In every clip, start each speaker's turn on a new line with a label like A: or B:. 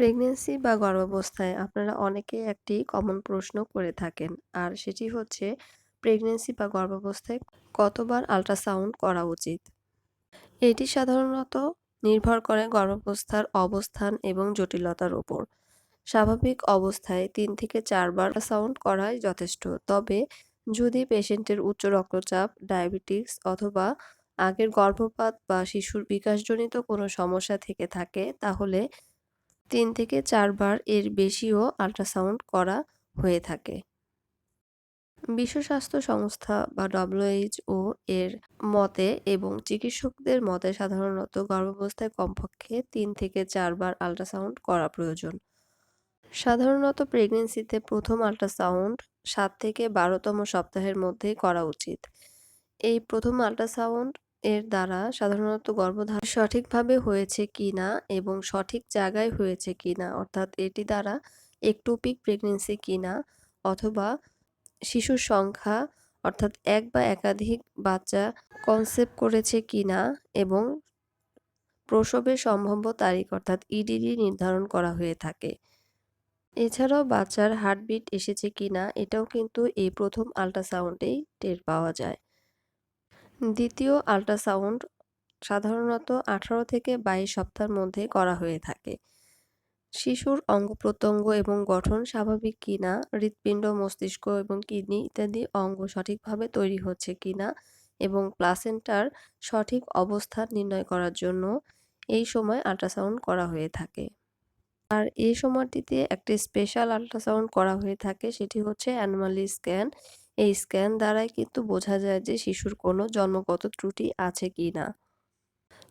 A: Pregnancy বা গর্ভাবস্থায় আপনারা অনেকেই একটি কমন প্রশ্ন করে থাকেন। আর সেটি হচ্ছে প্রেগনেন্সি বা গর্ভাবস্থায় কতবার আল্ট্রাসাউন্ড করা উচিত? এটি সাধারণত নির্ভর করে গর্ভাবস্থার অবস্থান এবং জটিলতার উপর। স্বাভাবিক অবস্থায় তিন থেকে ৪ বার আল্ট্রাসাউন্ড করাই যথেষ্ট। তবে যদি পেশেন্টের উচ্চ রক্তচাপ, ডায়াবেটিস অথবা আগের গর্ভপাত বা শিশুর বিকাশজনিত কোনো সমস্যা থেকে থাকে তাহলে ৩ থেকে চারবার এর বেশিও আল্ট্রাসাউন্ড করা হয়ে থাকে। বিশ্ব স্বাস্থ্য সংস্থা বা ডব্লিউএইচও এর মতে এবং চিকিৎসকদের মতে সাধারণত গর্ভাবস্থায় কমপক্ষে তিন থেকে চারবার আল্ট্রাসাউন্ড করা প্রয়োজন। সাধারণত প্রেগনেন্সিতে প্রথম আল্ট্রাসাউন্ড সাত থেকে বারোতম সপ্তাহের মধ্যে করা উচিত। এই প্রথম আল্ট্রাসাউন্ড এর দ্বারা সাধারণত গর্ভধারণ সঠিকভাবে হয়েছে কি না এবং সঠিক জায়গায় হয়েছে কিনা, অর্থাৎ এটি দ্বারা একটোপিক প্রেগনেন্সি কি না অথবা শিশুর সংখ্যা, অর্থাৎ এক বা একাধিক বাচ্চা কনসেপ্ট করেছে কিনা এবং প্রসবের সম্ভাব্য তারিখ, অর্থাৎ ইডিডি নির্ধারণ করা হয়ে থাকে। এছাড়াও বাচ্চার হার্টবিট এসেছে কি না এটাও কিন্তু এই প্রথম আল্ট্রাসাউন্ডেই টের পাওয়া যায়। দ্বিতীয় আল্ট্রাসাউন্ড সাধারণত আঠারো থেকে বাইশ সপ্তাহের মধ্যে করা হয়ে থাকে। শিশুর অঙ্গ-প্রত্যঙ্গ এবং গঠন স্বাভাবিক কিনা, হৃৎপিণ্ড, মস্তিষ্ক এবং কিডনি ইত্যাদি অঙ্গ সঠিকভাবে তৈরি হচ্ছে কিনা এবং প্লাসেন্টার সঠিক অবস্থান নির্ণয় করার জন্য এই সময় আল্ট্রাসাউন্ড করা হয়ে থাকে। আর এই সময়টিতে একটি স্পেশাল আল্ট্রাসাউন্ড করা হয়ে থাকে সেটি হচ্ছে অ্যানোমালি স্ক্যান। এই স্ক্যান দ্বারাই কিন্তু বোঝা যায় যে শিশুর কোনো জন্মগত ত্রুটি আছে কি না।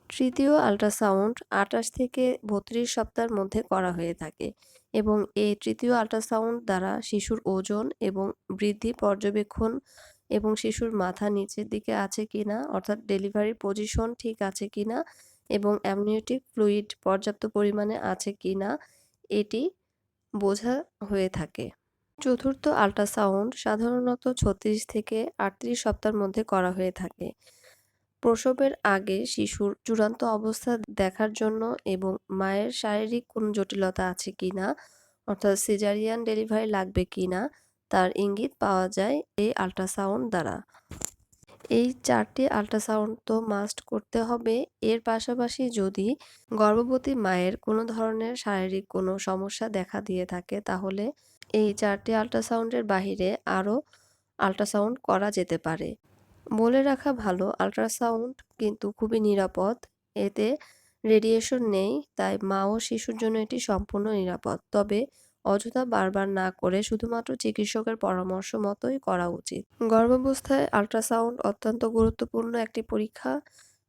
A: তৃতীয় আল্ট্রাসাউন্ড আটাশ থেকে বত্রিশ সপ্তাহের মধ্যে করা হয়ে থাকে এবং এই তৃতীয় আল্ট্রাসাউন্ড দ্বারা শিশুর ওজন এবং বৃদ্ধি পর্যবেক্ষণ এবং শিশুর মাথা নিচের দিকে আছে কি না, অর্থাৎ ডেলিভারি পজিশন ঠিক আছে কি না এবং অ্যামনিওটিক ফ্লুইড পর্যাপ্ত পরিমাণে আছে কি না, এটি বোঝা হয়ে থাকে। চতুর্থ আল্ট্রাসাউন্ড সাধারণত ছত্রিশ থেকে আটত্রিশ সপ্তাহের মধ্যে করা হয়ে থাকে। প্রসবের আগে শিশুর চূড়ান্ত অবস্থা দেখার জন্য এবং মায়ের শারীরিক কোনো জটিলতা আছে কি না, অর্থাৎ সিজারিয়ান ডেলিভারি লাগবে কি না, তার ইঙ্গিত পাওয়া যায় এই আল্ট্রাসাউন্ড দ্বারা। এই চারটি আল্ট্রাসাউন্ড তো মাস্ট করতে হবে। এর পাশাপাশি যদি গর্ভবতী মায়ের কোনো ধরনের শারীরিক কোনো সমস্যা দেখা দিয়ে থাকে, তাহলে এই চারটি আল্ট্রাসাউন্ডের বাহিরে আরও আল্ট্রাসাউন্ড করা যেতে পারে। বলে রাখা ভালো, আল্ট্রাসাউন্ড কিন্তু খুবই নিরাপদ। এতে রেডিয়েশন নেই, তাই মা ও শিশুর জন্য এটি সম্পূর্ণ নিরাপদ। তবে অযথা বারবার না করে শুধুমাত্র চিকিৎসকের পরামর্শ মতোই করা উচিত। গর্ভাবস্থায় আল্ট্রাসাউন্ড অত্যন্ত গুরুত্বপূর্ণ একটি পরীক্ষা।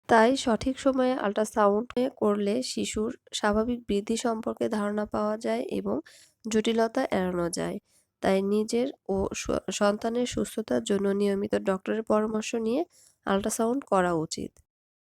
A: তাই সঠিক সময়ে আল্ট্রাসাউন্ড করলে শিশুর স্বাভাবিক বৃদ্ধি সম্পর্কে ধারণা পাওয়া যায় এবং জটিলতা এড়ানো যায়। তাই নিজের ও সন্তানের সুস্থতার জন্য নিয়মিত ডক্টরের পরামর্শ নিয়ে আল্ট্রাসাউন্ড করা উচিত।